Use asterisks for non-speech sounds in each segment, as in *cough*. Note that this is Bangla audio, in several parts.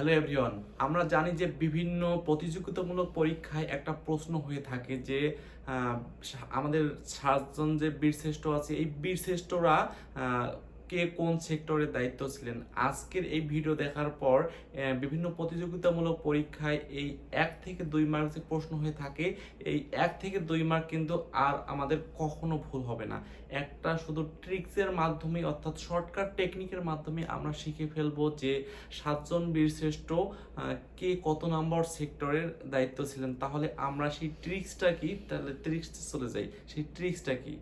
হ্যালো এভরিওয়ান আমরা জানি যে বিভিন্ন প্রতিযোগিতামূলক পরীক্ষায় একটা প্রশ্ন হয়ে থাকে যে আমাদের সাতজন যে বীরশ্রেষ্ঠ আছে, এই বীরশ্রেষ্ঠরা কে কোন সেক্টরের দায়িত্ব ছিলেন? আজকের এই ভিডিও দেখার পর বিভিন্ন প্রতিযোগিতামূলক পরীক্ষায় এই এক থেকে দুই মার্ক যে প্রশ্ন হয়ে থাকে, এই এক থেকে দুই মার্ক কিন্তু আর আমাদের কখনো ভুল হবে না। একটা শুধু ট্রিক্সের মাধ্যমে অর্থাৎ শর্টকাট টেকনিকের মাধ্যমে আমরা শিখে ফেলব যে সাতজন বীরশ্রেষ্ঠ কে কত নম্বর সেক্টরের দায়িত্ব ছিলেন। তাহলে আমরা সেই ট্রিক্সটা কি? তাহলে ট্রিক্সটা চলে যাই। সেই ট্রিক্সটা কি?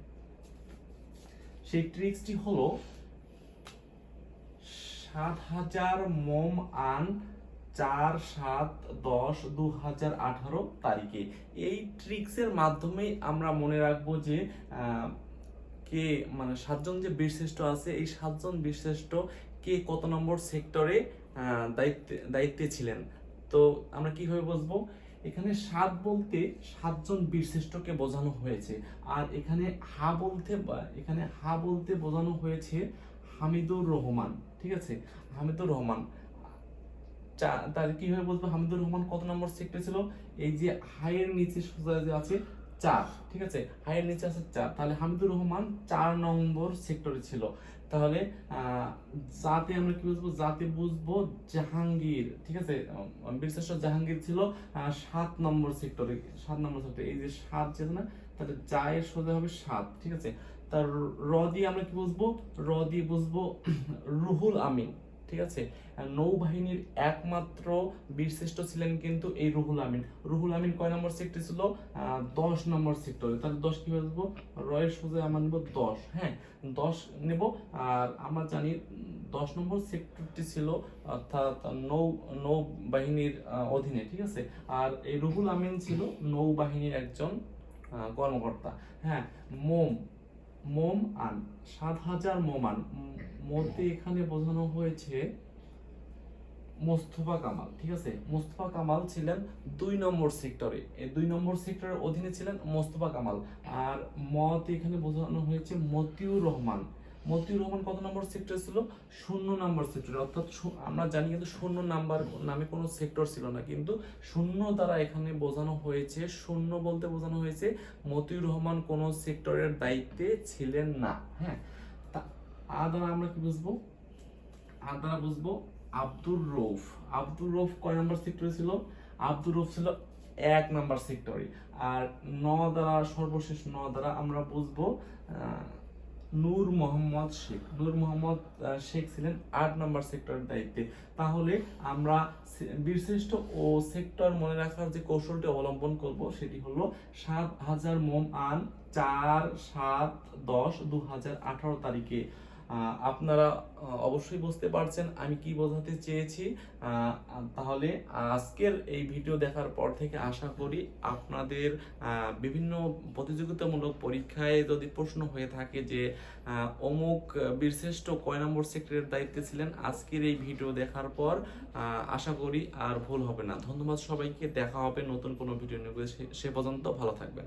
সেই ট্রিক্সটি হলো সাত হাজার মোম আন চার সাত দশ দু হাজার আঠারো তারিখে। এই ট্রিক্সের মাধ্যমে আমরা মনে রাখব যে কে মানে সাতজন যে বীরশ্রেষ্ঠ আছে, এই সাতজন বীরশ্রেষ্ঠ কে কত নম্বর সেক্টরে দায়িত্বে দায়িত্বে ছিলেন? তো আমরা কীভাবে বুঝব? এখানে সাত বলতে সাতজন বীরশ্রেষ্ঠকে বোঝানো হয়েছে। আর এখানে হা বলতে এখানে হা বলতে বোঝানো হয়েছে হামিদুর রহমান, ঠিক আছে? হামিদুর রহমান। তার কীভাবে বলব হামিদুর রহমান কত নম্বর সেক্টর ছিল এই যে হাইয়ের নিচে সোজা যে আছে, চার, ঠিক আছে? হাইয়ের নিচে আছে চার। তাহলে হামিদুর রহমান চার নম্বর সেক্টরে ছিল। তাহলে জাতে আমরা কি বুঝব? জাতে বুঝব জাহাঙ্গীর, ঠিক আছে? বীরশ্রেষ্ঠ জাহাঙ্গীর ছিল সাত নম্বর সেক্টরে সাত নম্বর সেক্টরে এই যে সাত যেটা না, তাহলে চায়ের সোজা হবে সাত, ঠিক আছে? তার র দিয়ে আমরা কি বুঝব? র দিয়ে বুঝব *clears throat* রুহুল আমিন, ঠিক আছে? নৌবাহিনীর একমাত্র বীরশ্রেষ্ঠ ছিলেন কিন্তু এই রুহুল আমিন। রুহুল আমিন কয় নম্বর সেক্টর ছিল? দশ নম্বর সেক্টরে তাহলে দশ কি বুঝব? রয়ের সোজা আমরা নেব দশ হ্যাঁ? দশ নেব, আর আমরা জানি দশ নম্বর সেক্টরটি ছিল অর্থাৎ নৌ, নৌবাহিনীর অধীনে, ঠিক আছে? আর এই রুহুল আমিন ছিল নৌবাহিনীর একজন কর্মকর্তা হ্যাঁ? মোম মোম আন, সাত হাজার মোম আন। মধ্যে এখানে বোঝানো হয়েছে মোস্তফা কামাল, ঠিক আছে? মোস্তফা কামাল ছিলেন দুই নম্বর সেক্টরে। এই দুই নম্বর সেক্টরের অধীনে ছিলেন মোস্তফা কামাল। আর মত এখানে বোঝানো হয়েছে মতিউর রহমান। মতিউর রহমান কত নম্বর সেক্টর ছিল? শূন্য নম্বর সেক্টর অর্থাৎ আমরা জানি কিন্তু শূন্য নাম্বার নামে কোনো সেক্টর ছিল না। কিন্তু শূন্য দ্বারা এখানে বোঝানো হয়েছে, শূন্য বলতে বোঝানো হয়েছে মতিউর রহমান কোন সেক্টরের দায়িত্বে ছিলেন না। হ্যাঁ? আ দ্বারা আমরা কি বুঝব? আর দ্বারা বুঝব আব্দুর রৌফ। আব্দুর রৌফ কয় নম্বর সেক্টরে ছিল? আব্দুর রৌফ ছিল এক নম্বর সেক্টরে আর ন দ্বারা, সর্বশেষ ন দ্বারা আমরা বুঝব নূর মোহাম্মদ শেখ। নূর মোহাম্মদ শেখ ছিলেন আট নম্বর সেক্টরের দায়িত্বে। তাহলে আমরা বীরশ্রেষ্ঠ ও সেক্টর মনে রাখার যে কৌশলটি অবলম্বন করব সেটি হলো সাত হাজার মোম আন চার সাত দশ দু হাজার আঠারো তারিখে। আপনারা অবশ্যই বুঝতে পারছেন আমি কি বোঝাতে চেয়েছি। তাহলে আজকের এই ভিডিও দেখার পর থেকে আশা করি আপনাদের বিভিন্ন প্রতিযোগিতামূলক পরীক্ষায় যদি প্রশ্ন হয়ে থাকে যে অমুক বীরশ্রেষ্ঠ কয় নম্বর সেক্টরের দায়িত্বে ছিলেন, আজকের এই ভিডিও দেখার পর আশা করি আর ভুল হবে না। ধন্যবাদ সবাইকে। দেখা হবে নতুন কোনো ভিডিও নিয়ে। সে পর্যন্ত ভালো থাকবেন।